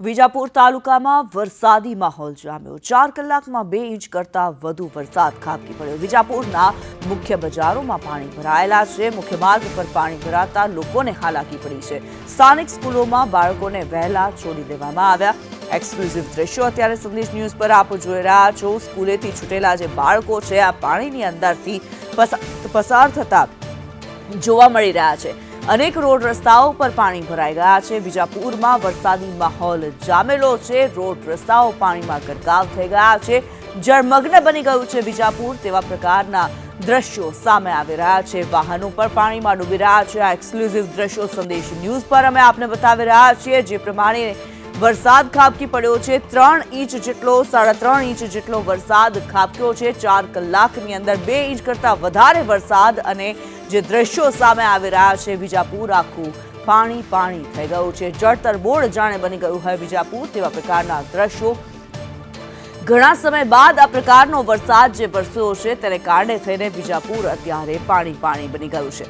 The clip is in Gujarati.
વિજાપુર તાલુકામાં વરસાદી માહોલ જામ્યો. ચાર કલાકમાં બે ઇંચ કરતાં વધુ વરસાદ ખાબકી પડ્યો. વિજાપુરના મુખ્ય બજારોમાં પાણી ભરાયેલા છે. મુખ્ય માર્ગ પર પાણી ભરાતા લોકોને હાલાકી પડી છે. સ્થાનિક સ્કૂલોમાં બાળકોને વહેલા છોડી દેવામાં આવ્યા. એક્સક્લુઝિવ દ્રશ્યો અત્યારે સંદેશ ન્યૂઝ પર આપ જોઈ રહ્યા છો. સ્કૂલેથી છૂટેલા જે બાળકો છે, આ પાણીની અંદરથી પસા- પસાર થતા જોવા મળી રહ્યા છે. અનેક રોડ રસ્તાઓ પર પાણી ભરાઈ ગયા છે. બીજાપુરમાં વરસાદી માહોલ જામેલો છે. રોડ રસ્તાઓ પાણીમાં ગરકાવ થઈ ગયા છે. જળમગ્ન બની ગયું છે બીજાપુર તેવા પ્રકારના દ્રશ્યો સામે આવી રહ્યા છે. વાહનો પર પાણીમાં ડૂબી રહ્યા છે. આ એક્સક્લુઝિવ દ્રશ્યો સંદેશ ન્યૂઝ પર અમે આપને બતાવી રહ્યા છીએ. જે પ્રમાણે વરસાદ ખાબકી પડ્યો છે. ત્રણ ઇંચ જેટલો, સાડા ત્રણ ઇંચ જેટલો વરસાદ ખાબક્યો છે. ચાર કલાકની અંદર બે ઇંચ કરતાં વધારે વરસાદ અને જે દ્રશ્યો સામે આવી રહ્યા છે, વિજાપુર આખું પાણી પાણી થઈ ગયું છે. જળતર બોર્ડ જાણે બની ગયું હોય વિજાપુર તેવા પ્રકારના દ્રશ્યો. ઘણા સમય બાદ આ પ્રકારનો વરસાદ જે વરસ્યો છે, તેને કારણે થઈને વિજાપુર અત્યારે પાણી પાણી બની ગયું છે.